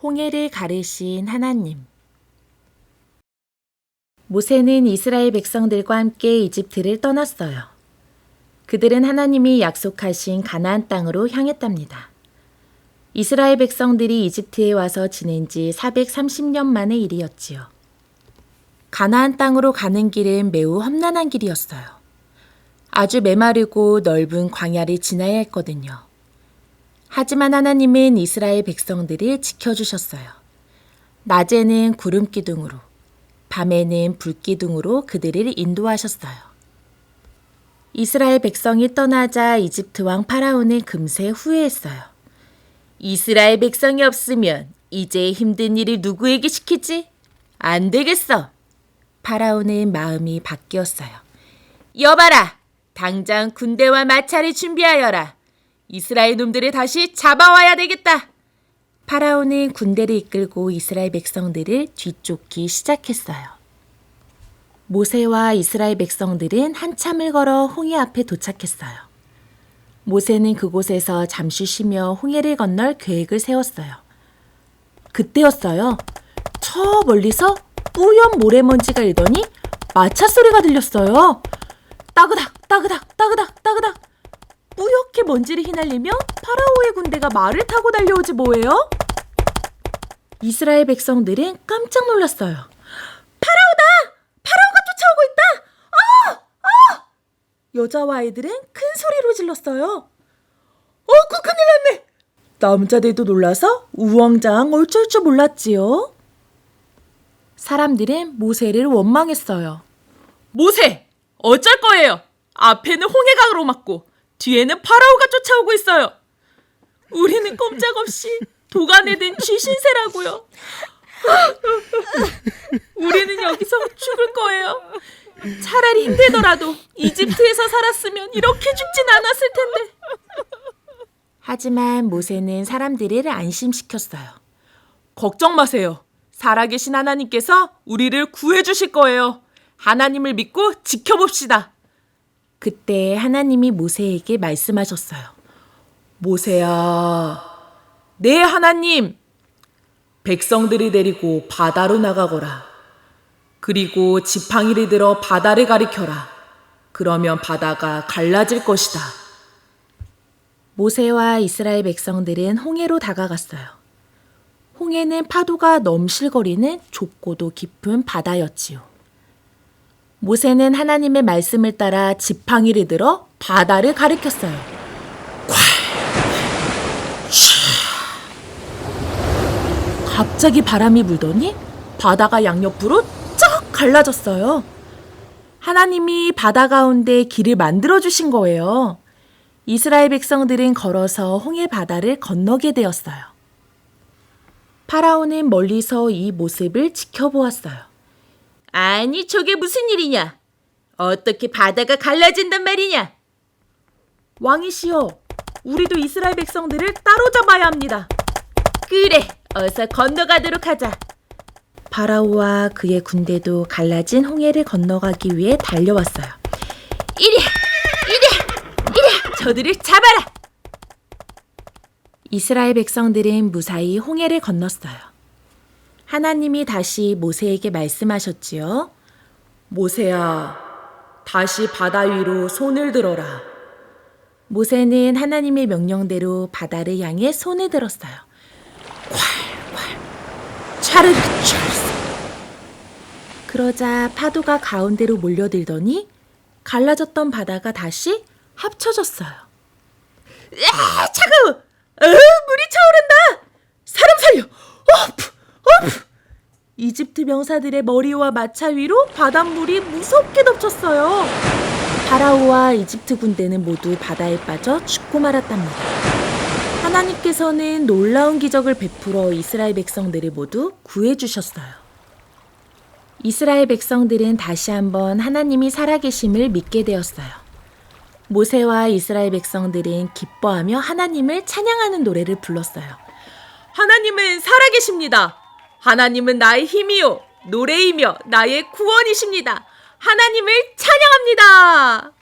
홍해를 가르신 하나님. 모세는 이스라엘 백성들과 함께 이집트를 떠났어요. 그들은 하나님이 약속하신 가나안 땅으로 향했답니다. 이스라엘 백성들이 이집트에 와서 지낸 지 430년 만의 일이었지요. 가나안 땅으로 가는 길은 매우 험난한 길이었어요. 아주 메마르고 넓은 광야를 지나야 했거든요. 하지만 하나님은 이스라엘 백성들을 지켜주셨어요. 낮에는 구름 기둥으로, 밤에는 불 기둥으로 그들을 인도하셨어요. 이스라엘 백성이 떠나자 이집트 왕 파라오는 금세 후회했어요. 이스라엘 백성이 없으면 이제 힘든 일을 누구에게 시키지? 안 되겠어. 파라오는 마음이 바뀌었어요. 여봐라! 당장 군대와 마차를 준비하여라. 이스라엘 놈들을 다시 잡아와야 되겠다. 파라오는 군대를 이끌고 이스라엘 백성들을 뒤쫓기 시작했어요. 모세와 이스라엘 백성들은 한참을 걸어 홍해 앞에 도착했어요. 모세는 그곳에서 잠시 쉬며 홍해를 건널 계획을 세웠어요. 그때였어요. 저 멀리서 뿌연 모래먼지가 일더니 마차 소리가 들렸어요. 따그닥 따그닥 따그닥 따그닥 뿌옇게 먼지를 휘날리며 파라오의 군대가 말을 타고 달려오지 뭐예요? 이스라엘 백성들은 깜짝 놀랐어요. 파라오다! 파라오가 쫓아오고 있다! 아! 아! 여자와 아이들은 큰 소리로 질렀어요. 어구 큰일 났네! 남자들도 놀라서 우왕좌왕 어쩔 줄 몰랐지요. 사람들은 모세를 원망했어요. 모세! 어쩔 거예요? 앞에는 홍해가 가로막고 뒤에는 파라오가 쫓아오고 있어요. 우리는 꼼짝없이 도가내든 쥐신세라고요. 우리는 여기서 죽을 거예요. 차라리 힘들더라도 이집트에서 살았으면 이렇게 죽진 않았을 텐데. 하지만 모세는 사람들을 안심시켰어요. 걱정 마세요. 살아계신 하나님께서 우리를 구해주실 거예요. 하나님을 믿고 지켜봅시다. 그때 하나님이 모세에게 말씀하셨어요. 모세야, 네 하나님, 백성들이 데리고 바다로 나가거라. 그리고 지팡이를 들어 바다를 가리켜라. 그러면 바다가 갈라질 것이다. 모세와 이스라엘 백성들은 홍해로 다가갔어요. 홍해는 파도가 넘실거리는 좁고도 깊은 바다였지요. 모세는 하나님의 말씀을 따라 지팡이를 들어 바다를 가리켰어요. 갑자기 바람이 불더니 바다가 양옆으로 쫙 갈라졌어요. 하나님이 바다 가운데 길을 만들어 주신 거예요. 이스라엘 백성들은 걸어서 홍해 바다를 건너게 되었어요. 파라오는 멀리서 이 모습을 지켜보았어요. 아니, 저게 무슨 일이냐? 어떻게 바다가 갈라진단 말이냐? 왕이시여, 우리도 이스라엘 백성들을 따로 잡아야 합니다. 그래, 어서 건너가도록 하자. 파라오와 그의 군대도 갈라진 홍해를 건너가기 위해 달려왔어요. 이리, 이리, 이리, 저들을 잡아라. 이스라엘 백성들은 무사히 홍해를 건넜어요. 하나님이 다시 모세에게 말씀하셨지요. 모세야, 다시 바다 위로 손을 들어라. 모세는 하나님의 명령대로 바다를 향해 손을 들었어요. 콸콸, 차르르 찰스. 그러자 파도가 가운데로 몰려들더니 갈라졌던 바다가 다시 합쳐졌어요. 아, 차가워! 어, 물이 차오른다! 사람 살려! 어프! 어프! 이집트 병사들의 머리와 마차 위로 바닷물이 무섭게 덮쳤어요. 파라오와 이집트 군대는 모두 바다에 빠져 죽고 말았답니다. 하나님께서는 놀라운 기적을 베풀어 이스라엘 백성들을 모두 구해주셨어요. 이스라엘 백성들은 다시 한번 하나님이 살아계심을 믿게 되었어요. 모세와 이스라엘 백성들은 기뻐하며 하나님을 찬양하는 노래를 불렀어요. 하나님은 살아계십니다. 하나님은 나의 힘이요. 노래이며 나의 구원이십니다. 하나님을 찬양합니다.